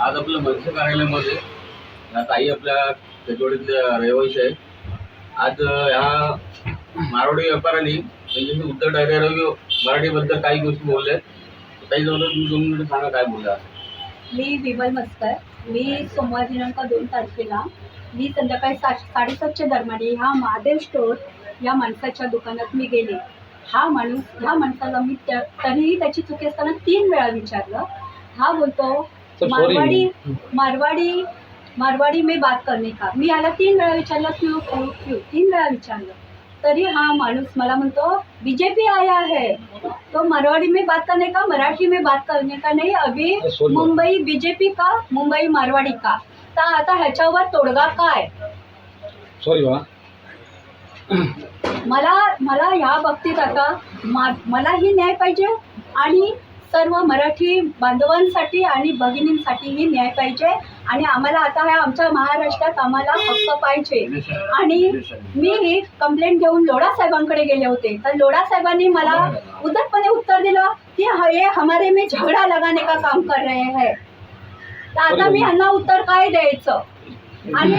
आज आपलं मनसे कार्यालयामध्ये ताई आपल्या तेजवाडीतल्या रहिवासी आहे आज ह्या मारवाडी व्यापाऱ्यांनी त्यांच्याशी म्हणजे उत्तर ठाकरे मराठीबद्दल काही गोष्टी बोलल्या ताई जवळ तुम्ही दोन मिनिटं सांगा काय बोलला? मी विमल मस्कर. मी सोमवार दिनांक दोन तारखेला मी संध्याकाळी सा साडेसातच्या दरम्यान ह्या महादेव स्टोर या माणसाच्या दुकानात मी गेले. हा माणूस ह्या माणसाला मी तरीही त्याची चुकी असताना तीन वेळा विचारलं. हा बोलतो. मारवाडी मारवाडी मारवाडी में बात करने का. मी याला तीन वेळा विचारलं क्यू क्यू क्यू? तीन वेळा विचारलं. तरी हा माणूस मला म्हणतो बीजेपी आया है तो मारवाड़ी में बात करने का मराठी में बात करने का नहीं अभी. मुंबई बीजेपी का मुंबई मारवाडी का? तर आता ह्याच्यावर तोडगा काय? सॉरी मला मला ह्या बाबतीत आता मा मलाही न्याय पाहिजे आणि सर्व मराठी बांधवांसाठी आणि भगिनींसाठीही न्याय पाहिजे. आणि आम्हाला आता ह्या आमच्या महाराष्ट्रात आम्हाला हक्क पाहिजे. आणि मी ही कंप्लेंट घेऊन लोढा साहेबांकडे गेले होते. तर लोढा साहेबांनी मला उद्धटपणे उत्तर दिलं की ह- हमारे में झगडा लगाने का काम कर रहे हैं. तर आता मी ह्यांना उत्तर काय द्यायचं? आणि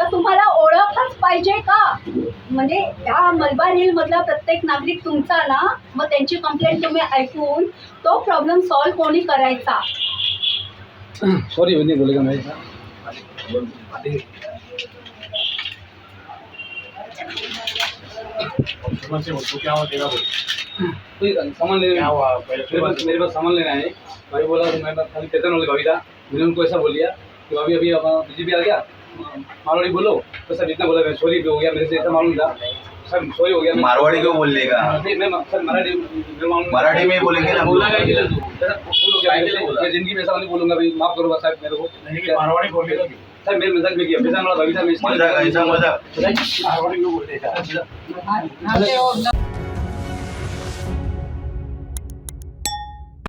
तर तुम्हाला ओळखच पाहिजे का म्हणजे ह्या मलबार हिलमधला प्रत्येक नागरिक तुमचा ना मग त्यांची कंप्लेंट तुम्ही ऐकून तो प्रॉब्लेम सॉल्व्ह कोणी करायचा सॉरी नहीं बोलेगा मैं कोई सामान लेने क्या हुआ? मेरे पास मेरे पास सामान लेना है भाई बोला तो मैं खाली चेतन वाले भाभी था मैंने उनको ऐसा बोल दिया कि भाभी अभी बीजेपी आ गया मारवाड़ी बोलो. तो सर इतना बोला मैं सॉरी हो गया मेरे से ऐसा मालूम था। सर सॉरी हो गया मारवाड़ी क्यों बोल देगा नहीं, मैं सर मराठी मैं मालूम- मराठी में बोलेंगे ना बोला काय? तू हो जिंदगी में ऐसा नहीं बोलूंगा भाई। माफ करो बस साहब मेरे को। मारवाडी बोलले सर मेरे मजाक में किया। बेजान वाला भाभी था मैं इसलिए- मजाक ऐसा मजाक। मारवाडी क्यों